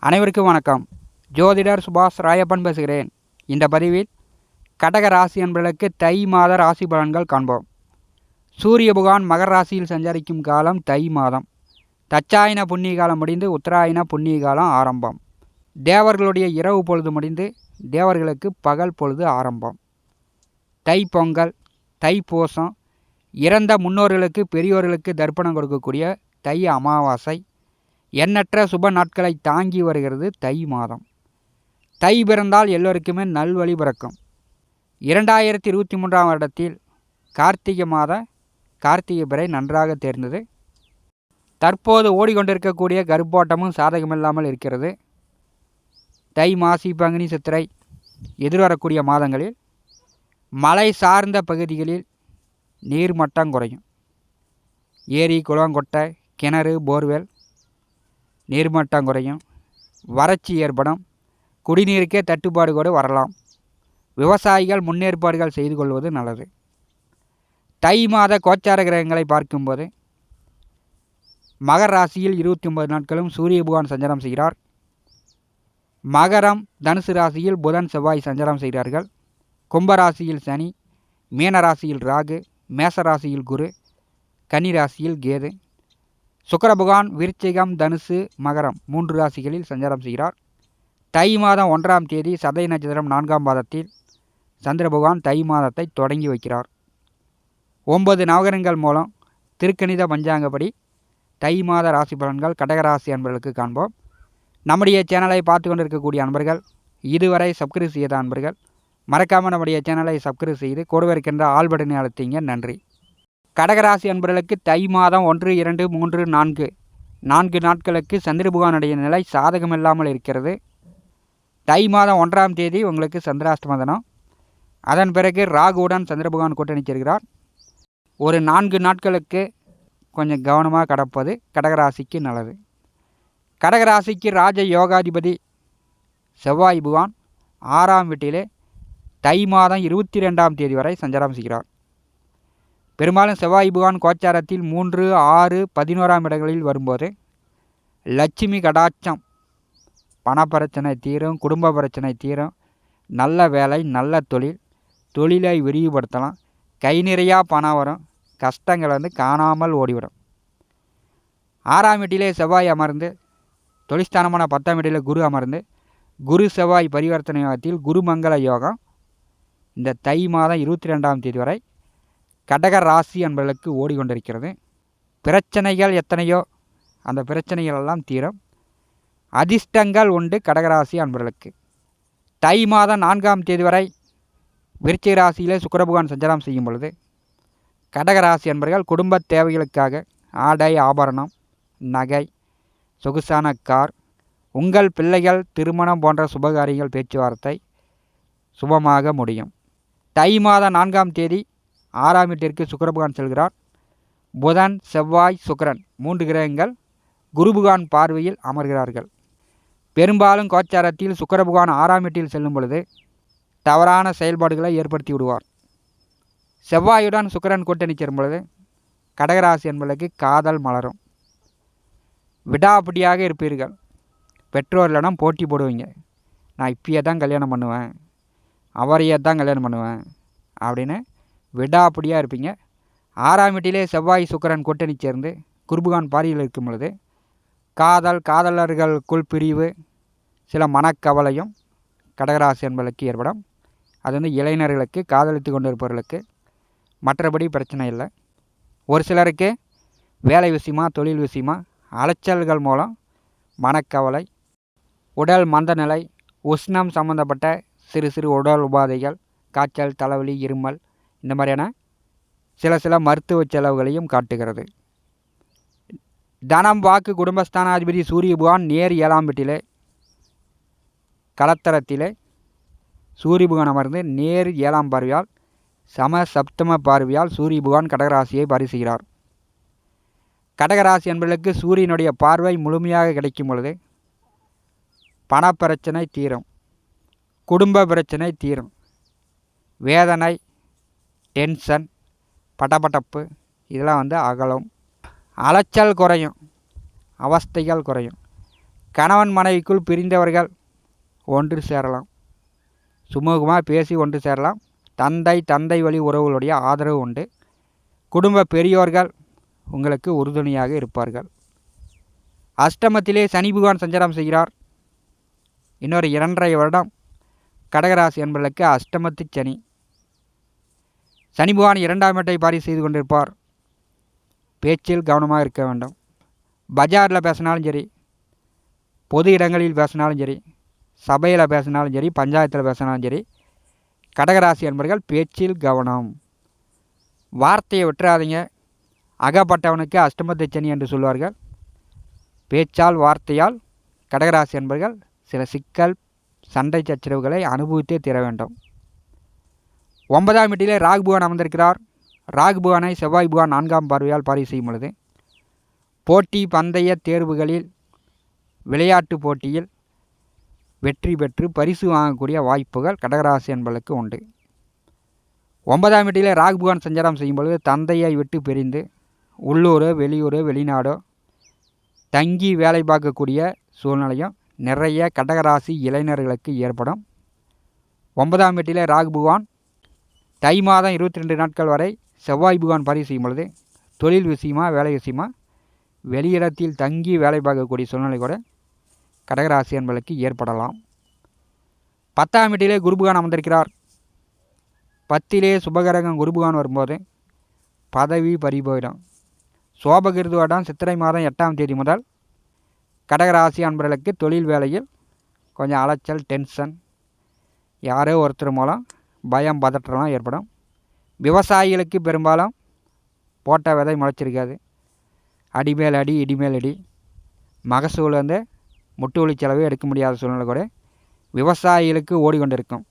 அனைவருக்கும் வணக்கம். ஜோதிடர் சுபாஷ் ராயப்பன் பேசுகிறேன். இந்த பதிவில் கடக ராசி என்பதற்கு தை மாத ராசி பலன்கள் காண்போம். சூரிய புகான் மகர ராசியில் சஞ்சரிக்கும் காலம் தை மாதம். தச்சாயின புண்ணிய காலம் முடிந்து உத்தராயண புண்ணிய காலம் ஆரம்பம். தேவர்களுடைய இரவு பொழுது முடிந்து தேவர்களுக்கு பகல் பொழுது ஆரம்பம். தை பொங்கல் தை பூசம் இறந்த முன்னோர்களுக்கு பெரியோர்களுக்கு தர்ப்பணம் கொடுக்கக்கூடிய தை அமாவாசை எண்ணற்ற சுப நாட்களை தாங்கி வருகிறது தை மாதம். தை பிறந்தால் எல்லோருக்குமே நல்வழி பிறக்கும். இரண்டாயிரத்தி இருபத்தி மூன்றாம் வருடத்தில் கார்த்திகை மாத கார்த்திகை பிறை நன்றாக தேர்ந்தது. தற்போது ஓடிக்கொண்டிருக்கக்கூடிய கர்ப்போட்டமும் சாதகமில்லாமல் இருக்கிறது. தை மாசி பங்குனி சித்திரை எதிர்வரக்கூடிய மாதங்களில் மலை சார்ந்த பகுதிகளில் நீர்மட்டம் குறையும். ஏரி குளம் கொட்டை கிணறு போர்வெல் நீர்மட்டம் குறையும் வறட்சி ஏற்படும் குடிநீருக்கே தட்டுப்பாடு கூட வரலாம். விவசாயிகள் முன்னேற்பாடுகள் செய்து கொள்வது நல்லது. தை மாத கோச்சார கிரகங்களை பார்க்கும்போது மகர ராசியில் இருபத்தி ஒன்பது நாட்களும் சூரிய பகவான் சஞ்சாரம் செய்கிறார். மகரம் தனுசு ராசியில் புதன் செவ்வாய் சஞ்சாரம் செய்கிறார்கள். கும்பராசியில் சனி மீன ராசியில் ராகு மேச ராசியில் குரு கன்னி ராசியில் கேது. சுக்கர பகவான் விருச்சிகம் தனுசு மகரம் மூன்று ராசிகளில் சஞ்சாரம் செய்கிறார். தை மாதம் ஒன்றாம் தேதி சதய நட்சத்திரம் நான்காம் மாதத்தில் சந்திர பகவான் தை மாதத்தை தொடங்கி வைக்கிறார். ஒன்பது நவகரங்கள் மூலம் திருக்கணித பஞ்சாங்கப்படி தை மாத ராசி பலன்கள் கடகராசி அன்பர்களுக்கு காண்போம். நம்முடைய சேனலை பார்த்து கொண்டிருக்கக்கூடிய அன்பர்கள் இதுவரை சப்ஸ்கிரைப் செய்த அன்பர்கள் மறக்காமல் நம்முடைய சேனலை சப்ஸ்கிரைப் செய்து கூடவே இருக்கின்ற ஆல் அழுத்திங்க. நன்றி. கடகராசி அன்பர்களுக்கு தை மாதம் ஒன்று இரண்டு மூன்று நான்கு. நான்கு நாட்களுக்கு சந்திர பகவானுடைய நிலை சாதகமில்லாமல் இருக்கிறது. தை மாதம் ஒன்றாம் தேதி உங்களுக்கு சந்திராஷ்டம தினம் அதன் பிறகு ராகுவுடன் சந்திரபுகான் கூட்டணி சேர்கிறார் ஒரு நான்கு நாட்களுக்கு கொஞ்சம் கவனமாக கடப்பது கடகராசிக்கு நல்லது. கடகராசிக்கு ராஜ யோகாதிபதி செவ்வாய் பகவான் ஆறாம் வீட்டிலே தை மாதம் இருபத்தி ரெண்டாம் தேதி வரை சஞ்சாரம் செய்கிறார். பெரும்பாலும் செவ்வாய் புகான் கோச்சாரத்தில் மூன்று ஆறு பதினோராம் இடங்களில் வரும்போது லட்சுமி கடாட்சம் பணப்பிரச்சனை தீரும் குடும்ப பிரச்சனை தீரும் நல்ல வேலை நல்ல தொழில் தொழிலை விரிவுபடுத்தலாம் கை நிறையா பணம் வரும் கஷ்டங்கள் வந்து காணாமல் ஓடிவிடும். ஆறாம் வீட்டிலே செவ்வாய் அமர்ந்து தொழிற்ஸ்தானமான பத்தாம் வீட்டிலே குரு அமர்ந்து குரு செவ்வாய் பரிவர்த்தனை யோகத்தில் குருமங்கள யோகம் இந்த தை மாதம் இருபத்தி ரெண்டாம் தேதி வரை கடக ராசி என்பதற்கு ஓடிக்கொண்டிருக்கிறது. பிரச்சனைகள் எத்தனையோ அந்த பிரச்சனைகள் எல்லாம் தீரும். அதிர்ஷ்டங்கள் உண்டு கடகராசி அன்பர்களுக்கு. தை மாதம் நான்காம் தேதி வரை விருச்சிக ராசியிலே சுக்கரபகவான் சஞ்சாரம் செய்யும் பொழுது கடகராசி அன்பர்கள் குடும்ப தேவைகளுக்காக ஆடை ஆபரணம் நகை சொகுசான கார் உங்கள் பிள்ளைகள் திருமணம் போன்ற சுபகாரியங்கள் பேச்சுவார்த்தை சுபமாக முடியும். தை மாதம் நான்காம் தேதி ஆறாம் வீட்டிற்கு சுக்கரபகவான் செல்கிறார். புதன் செவ்வாய் சுக்கரன் மூன்று கிரகங்கள் குருபகவான் பார்வையில் அமர்கிறார்கள். பெரும்பாலும் கோச்சாரத்தில் சுக்கரபகவான் ஆறாம் வீட்டில் செல்லும் பொழுது தவறான செயல்பாடுகளை ஏற்படுத்தி விடுவார். செவ்வாயுடன் சுக்கரன் கூட்டணி சேரும் பொழுது கடகராசி என்பதற்கு காதல் மலரும். விடாப்பிடியாக இருப்பீர்கள். பெற்றோர்களிடம் போட்டி போடுவீங்க. நான் இப்பயே தான் கல்யாணம் பண்ணுவேன். அவரையே தான் கல்யாணம் பண்ணுவேன். அப்படின்னு விடாப்பிடியாக இருப்பீங்க. ஆறாம் வீட்டிலே செவ்வாய் சுக்கரன் கூட்டணி சேர்ந்து குருபுகான் பாரியில் இருக்கும் பொழுது காதல் காதலர்களுக்குள் பிரிவு சில மனக்கவலையும் கடகராசி என்பதற்கு ஏற்படும். அது வந்து இளைஞர்களுக்கு காதலித்து கொண்டிருப்பவர்களுக்கு மற்றபடி பிரச்சனை இல்லை. ஒரு சிலருக்கு வேலை விஷயமா தொழில் விஷயமா அலைச்சல்கள் மூலம் மனக்கவலை உடல் மந்தநிலை உஷ்ணம் சம்பந்தப்பட்ட சிறு சிறு உடல் உபாதைகள் காய்ச்சல் தலைவலி இருமல் இந்த மாதிரியான சில சில மருத்துவ செலவுகளையும் காட்டுகிறது. தனம் வாக்கு குடும்பஸ்தானாதிபதி சூரிய பகவான் நேர் ஏழாம் வீட்டிலே கலத்தரத்திலே சூரிய பகவான் அமர்ந்து நேர் ஏழாம் பார்வையால் சம சப்தம பார்வையால் சூரிய பகவான் கடகராசியை பரிசுகிறார் கடகராசி என்பதற்கு சூரியனுடைய பார்வை முழுமையாக கிடைக்கும் பொழுது பணப்பிரச்சனை தீரும் குடும்ப பிரச்சனை தீரும் வேதனை டென்ஷன் படபடப்பு இதெல்லாம் வந்து அகலும். அலைச்சல் குறையும் அவஸ்தைகள் குறையும். கணவன் மனைவிக்குள் பிரிந்தவர்கள் ஒன்று சேரலாம். சுமூகமாக பேசி ஒன்று சேரலாம். தந்தை தந்தை வழி உறவுகளுடைய ஆதரவு உண்டு. குடும்ப பெரியோர்கள் உங்களுக்கு உறுதுணையாக இருப்பார்கள். அஷ்டமத்திலே சனி பகவான் சஞ்சாரம் செய்கிறார். இன்னொரு இரண்டரை வருடம் கடகராசி என்பதற்கு அஷ்டமத்து சனி. சனி பகவான் இரண்டாம் இடத்தை பாரி செய்து கொண்டிருப்பார். பேச்சில் கவனமாக இருக்க வேண்டும். பஜாரில் பேசினாலும் சரி பொது இடங்களில் பேசினாலும் சரி சபையில் பேசினாலும் சரி பஞ்சாயத்தில் பேசினாலும் சரி கடகராசி என்பர்கள் பேச்சில் கவனம். வார்த்தையை விட்டுறாதீங்க. அகப்பட்டவனுக்கு அஷ்டமத்து சனி என்று சொல்வார்கள். பேச்சால் வார்த்தையால் கடகராசி என்பர்கள் சில சிக்கல் சண்டை சச்சரவுகளை அனுபவித்தே தீர வேண்டும். ஒன்பதாம் வீட்டிலே ராகு புகான் அமர்ந்திருக்கிறார். ராகு புகானை செவ்வாய் புகான் நான்காம் பார்வையால் பார்வை செய்யும் பொழுது போட்டி பந்தய தேர்வுகளில் விளையாட்டு போட்டியில் வெற்றி பெற்று பரிசு வாங்கக்கூடிய வாய்ப்புகள் கடகராசி என்பதற்கு உண்டு. ஒன்பதாம் வீட்டிலே ராகு புகான் சஞ்சாரம் செய்யும் பொழுது தந்தையை விட்டு பிரிந்து உள்ளூரோ வெளியூரோ வெளிநாடோ தங்கி வேலை பார்க்கக்கூடிய சூழ்நிலையும் நிறைய கடகராசி இளைஞர்களுக்கு ஏற்படும். ஒன்பதாம் வீட்டிலே ராகுபவான் தை மாதம் இருபத்தி ரெண்டு நாட்கள் வரை செவ்வாய் புகான் பதிவு செய்யும் பொழுது தொழில் விஷயமா வேலை விஷயமா வெளியிடத்தில் தங்கி வேலை பார்க்கக்கூடிய சூழ்நிலை கூட கடகராசி என்பதற்கு ஏற்படலாம். பத்தாம் வீட்டிலே குருபுகான் அமர்ந்திருக்கிறார். பத்திலே சுபகரகம் குருபகான் வரும்போது பதவி பறிபோயிடும். சோபகிருது வருடம் சித்திரை மாதம் எட்டாம் தேதி முதல் கடகராசி அன்பர்களுக்கு தொழில் வேலையில் கொஞ்சம் அலைச்சல் டென்ஷன் யாரோ ஒருத்தர் மூலம் பயம் பதற்றம்லாம் ஏற்படும். விவசாயிகளுக்கு பெரும்பாலும் போட்ட விதை முளைச்சிருக்காது. அடி மேல் அடி இடிமேல் அடி மகசூல் வந்து முட்டு செலவு எடுக்க முடியாத சூழ்நிலை கூட விவசாயிகளுக்கு ஓடிக்கொண்டிருக்கும்.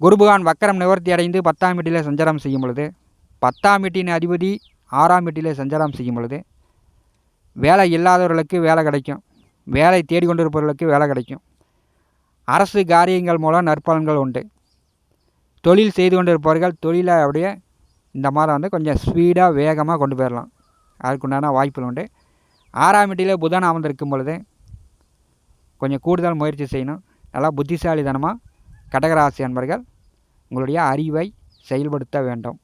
குருபகான் வக்கரம் நிவர்த்தி அடைந்து பத்தாம் வீட்டிலே சஞ்சாரம் செய்யும் பொழுது பத்தாம் வீட்டின் அதிபதி ஆறாம் வீட்டிலே சஞ்சாரம் செய்யும் பொழுது வேலை இல்லாதவர்களுக்கு வேலை கிடைக்கும். வேலை தேடிக்கொண்டிருப்பவர்களுக்கு வேலை கிடைக்கும். அரசு காரியங்கள் மூலம் நற்பலன்கள் உண்டு. தொழில் செய்து கொண்டிருப்பவர்கள் தொழிலை அப்படியே இந்த மாதம் வந்து கொஞ்சம் ஸ்பீடாக வேகமாக கொண்டு போயிடலாம் அதுக்குண்டான வாய்ப்புகள் உண்டு. ஆறாம் வீட்டிலே புதன் அமர்ந்திருக்கும் பொழுது கொஞ்சம் கூடுதல் முயற்சி செய்யணும். நல்லா புத்திசாலித்தனமாக கடகராசி அன்பர்கள் உங்களுடைய அறிவை செயல்படுத்த வேண்டும்.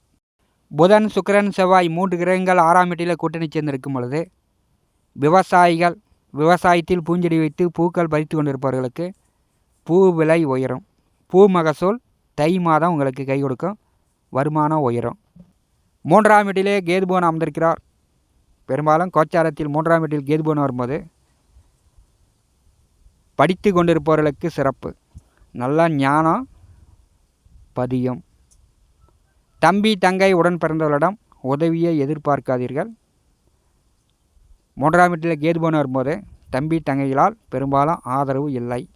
புதன் சுக்கிரன் செவ்வாய் மூன்று கிரகங்கள் ஆறாம் வீட்டில் கூட்டணி சேர்ந்திருக்கும் பொழுது விவசாயிகள் விவசாயத்தில் பூஞ்செடி வைத்து பூக்கள் பறித்து கொண்டிருப்பவர்களுக்கு பூ விலை உயரும். பூ மகசூல் தை மாதம் உங்களுக்கு கை கொடுக்கும் வருமானம் உயரும். மூன்றாம் வீட்டிலே கேதுபவன் அமர்ந்திருக்கிறார். பெரும்பாலும் கோச்சாரத்தில் மூன்றாம் வீட்டில் கேதுபவன் வரும்போது படித்து கொண்டிருப்பவர்களுக்கு சிறப்பு. நல்ல ஞானம் பதியும். தம்பி தங்கை உடன் பிறந்தவர்களிடம் உதவியை எதிர்பார்க்காதீர்கள். மூன்றாம் வீட்டில் கேதுபவன் வரும்போது தம்பி தங்கைகளால் பெரும்பாலும் ஆதரவு இல்லை.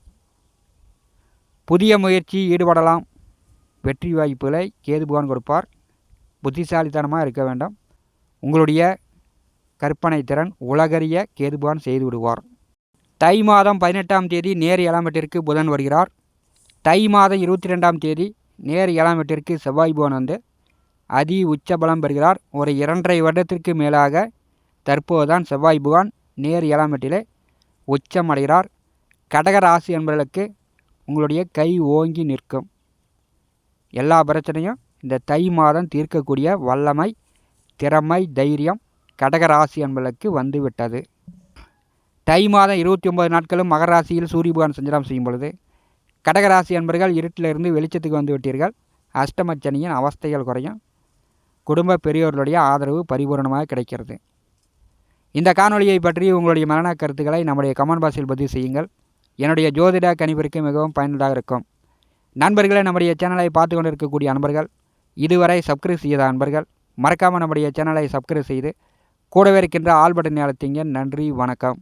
புதிய முயற்சி ஈடுபடலாம். வெற்றி வாய்ப்புகளை கேதுபவன் கொடுப்பார். புத்திசாலித்தனமாக இருக்க வேண்டும். உங்களுடைய கற்பனை திறன் உலகறிய கேதுபவான் செய்து விடுவார். தை மாதம் பதினெட்டாம் தேதி நேர் ஏழாம் புதன் வருகிறார். தை மாதம் இருபத்தி ரெண்டாம் தேதி நேர் ஏழாம் எட்டிற்கு செவ்வாய் புவன் வந்து அதி உச்ச பலம் பெறுகிறார். ஒரு இரண்டரை வருடத்திற்கு மேலாக தற்போதுதான் செவ்வாய் புகான் நேர் ஏழாம் எட்டிலே உச்சம் அடைகிறார் கடக ராசி என்பவர்களுக்கு உங்களுடைய கை ஓங்கி நிற்கும். எல்லா பிரச்சனையும் இந்த தை மாதம் தீர்க்கக்கூடிய வல்லமை திறமை தைரியம் கடகராசி என்பதற்கு வந்துவிட்டது. தை மாதம் இருபத்தி ஒன்பது நாட்களும் மகர ராசியில் சூரிய பகவான் சஞ்சாரம் செய்யும் பொழுது கடகராசி என்பர்கள் இருட்டிலிருந்து வெளிச்சத்துக்கு வந்து விட்டீர்கள். அஷ்டமச்சனியின் அவஸ்தைகள் குறையும். குடும்ப பெரியோர்களுடைய ஆதரவு பரிபூர்ணமாக கிடைக்கிறது. இந்த காணொலியை பற்றி உங்களுடைய மரண கருத்துக்களை நம்முடைய கமெண்ட் பாக்ஸில் பதிவு செய்யுங்கள். என்னுடைய ஜோதிட கணிப்பிற்கு மிகவும் பயனுள்ளதாக இருக்கும். நண்பர்களே நம்முடைய சேனலை பார்த்து கொண்டிருக்கக்கூடிய நண்பர்கள் இதுவரை சப்ஸ்கிரைப் செய்த நண்பர்கள் மறக்காமல் நம்முடைய சேனலை சப்ஸ்கிரைப் செய்து கூடவே இருக்கின்ற ஆல் பட்டன் அழுத்திங்க. நன்றி வணக்கம்.